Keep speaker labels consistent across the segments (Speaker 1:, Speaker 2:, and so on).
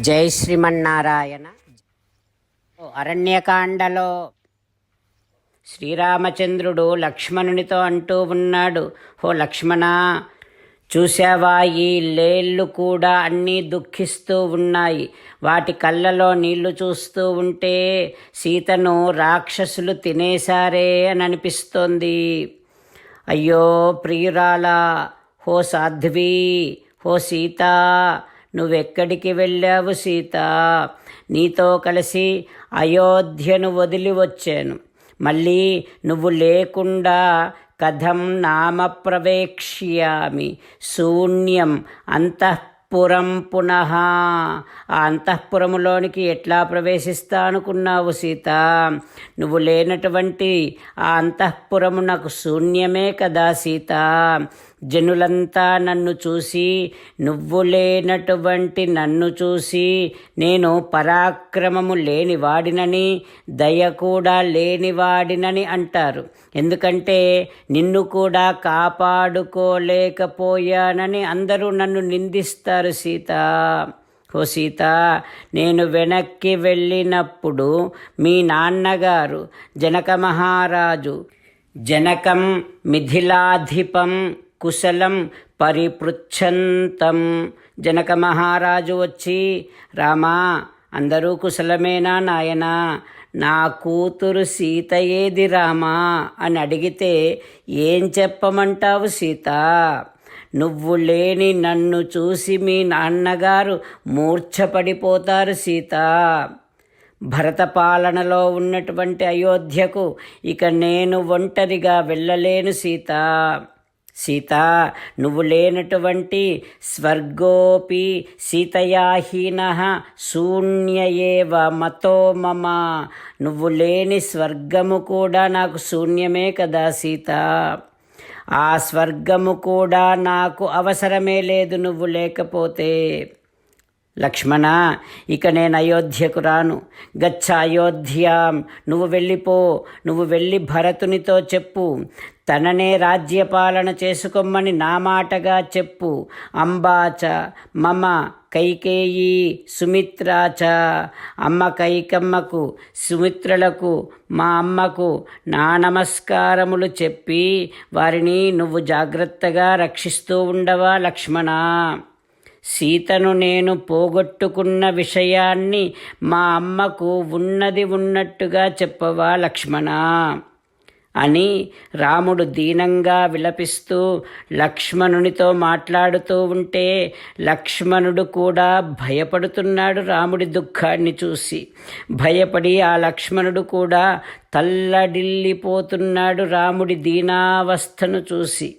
Speaker 1: జై శ్రీమన్నారాయణ. అరణ్యకాండలో శ్రీరామచంద్రుడు లక్ష్మణునితో అంటూ ఉన్నాడు. ఓ లక్ష్మణ చూసావా ఈ లేళ్ళు కూడా అన్నీ దుఃఖిస్తూ ఉన్నాయి. వాటి కళ్ళలో నీళ్ళు చూస్తూ ఉంటే సీతను రాక్షసులు తినేశారే అని అనిపిస్తోంది అయ్యో ప్రియురాలా హో సాధ్వి హో సీత నువ్వెక్కడికి వెళ్ళావు సీత? నీతో కలిసి అయోధ్యను వదిలి వచ్చాను. మళ్ళీ నువ్వు లేకుండా కథం నామప్రవేక్ష్యామి. శూన్యం అంతఃపురం పునః. ఆ అంతఃపురములోనికి ఎట్లా ప్రవేశిస్తా అనుకున్నావు సీత? నువ్వు లేనటువంటి ఆ అంతఃపురము నాకు శూన్యమే కదా సీత. జనులంతా నన్ను చూసి నువ్వు లేనటువంటి నన్ను చూసి నేను పరాక్రమము లేనివాడినని దయ కూడా లేనివాడినని అంటారు. ఎందుకంటే నిన్ను కూడా కాపాడుకోలేకపోయానని అందరూ నన్ను నిందిస్తారు సీత. ఓ సీత నేను వెనక్కి వెళ్ళినప్పుడు మీ నాన్నగారు జనక మహారాజు జనకం మిథిలాధిపం కుశలం పరిపృచ్ఛంతం. జనక మహారాజు వచ్చి రామా అందరూ కుశలమేనా నాయనా? నా కూతురు సీత ఏది రామా అని అడిగితే ఏం చెప్పమంటావు సీత? నువ్వు లేని నన్ను చూసి మీ నాన్నగారు మూర్ఛపడిపోతారు సీత. భరత పాలనలో ఉన్నటువంటి అయోధ్యకు ఇక నేను ఒంటరిగా వెళ్ళలేను సీత. సీత నువ్వు లేనటువంటి స్వర్గోపి సీతయాహీన శూన్య ఏవ మతో మమ. నువ్వు లేని స్వర్గము కూడా నాకు శూన్యమే కదా సీత. ఆ స్వర్గము కూడా నాకు అవసరమే లేదు నువ్వు లేకపోతే. లక్ష్మణ ఇక నేను అయోధ్యకు రాను. గచ్చ అయోధ్యాం నువ్వు వెళ్ళిపో నువ్వు వెళ్ళి భరతునితో చెప్పు. తననే రాజ్యపాలన చేసుకోమని నా మాటగా చెప్పు. అంబాచ మమ కైకేయి సుమిత్రాచ అమ్మ కైకమ్మకు సుమిత్రలకు మా అమ్మకు నా నమస్కారములు చెప్పి వారిని నువ్వు జాగ్రత్తగా రక్షిస్తూ ఉండవా లక్ష్మణ? సీతను నేను పోగొట్టుకున్న విషయాన్ని మా అమ్మకు ఉన్నది ఉన్నట్టుగా చెప్పవా లక్ష్మణ? అని రాముడు దీనంగా విలపిస్తూ లక్ష్మణునితో మాట్లాడుతూ ఉంటే లక్ష్మణుడు కూడా భయపడుతున్నాడు రాముడి దుఃఖాన్ని చూసి. భయపడి ఆ లక్ష్మణుడు కూడా తల్లడిల్లిపోతున్నాడు రాముడి దీనావస్థను చూసి.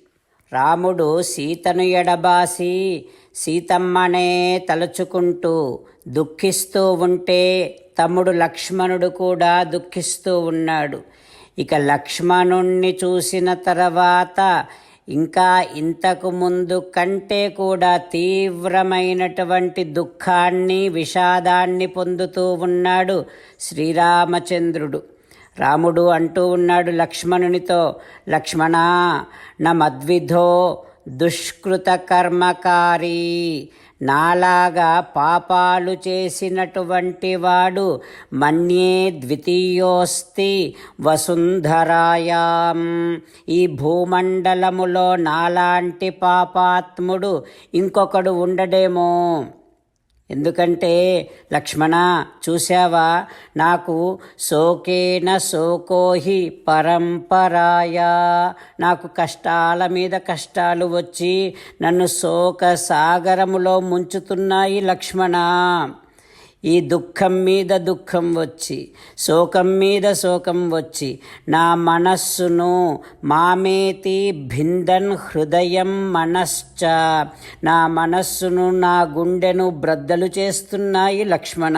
Speaker 1: రాముడు సీతను ఎడబాసి సీతమ్మనే తలుచుకుంటూ దుఃఖిస్తూ ఉంటే తమ్ముడు లక్ష్మణుడు కూడా దుఃఖిస్తూ ఉన్నాడు. ఇక లక్ష్మణుణ్ణి చూసిన తర్వాత ఇంకా ఇంతకు ముందు కంటే కూడా తీవ్రమైనటువంటి దుఃఖాన్ని విషాదాన్ని పొందుతూ ఉన్నాడు శ్రీరామచంద్రుడు. రాముడు అంటూ ఉన్నాడు లక్ష్మణునితో లక్ష్మణ నా మద్విధో దుష్కృత కర్మకారి నాలాగా పాపాలు చేసినటువంటి వాడు మన్యే ద్వితీయోస్తి వసుంధరాయాం. ఈ భూమండలములో నాలాంటి పాపాత్ముడు ఇంకొకడు ఉండడేమో. ఎందుకంటే లక్ష్మణ చూసావా నాకు శోకేన శోకోహి పరంపరాయ. నాకు కష్టాల మీద కష్టాలు వచ్చి నన్ను శోక సాగరములో ముంచుతున్నాయి లక్ష్మణ. ఈ దుఃఖం మీద దుఃఖం వచ్చి శోకం మీద శోకం వచ్చి నా మనస్సును మామేతి భిందన్ హృదయం మనశ్చ. నా మనస్సును నా గుండెను బ్రద్దలు చేస్తున్నాయి లక్ష్మణ.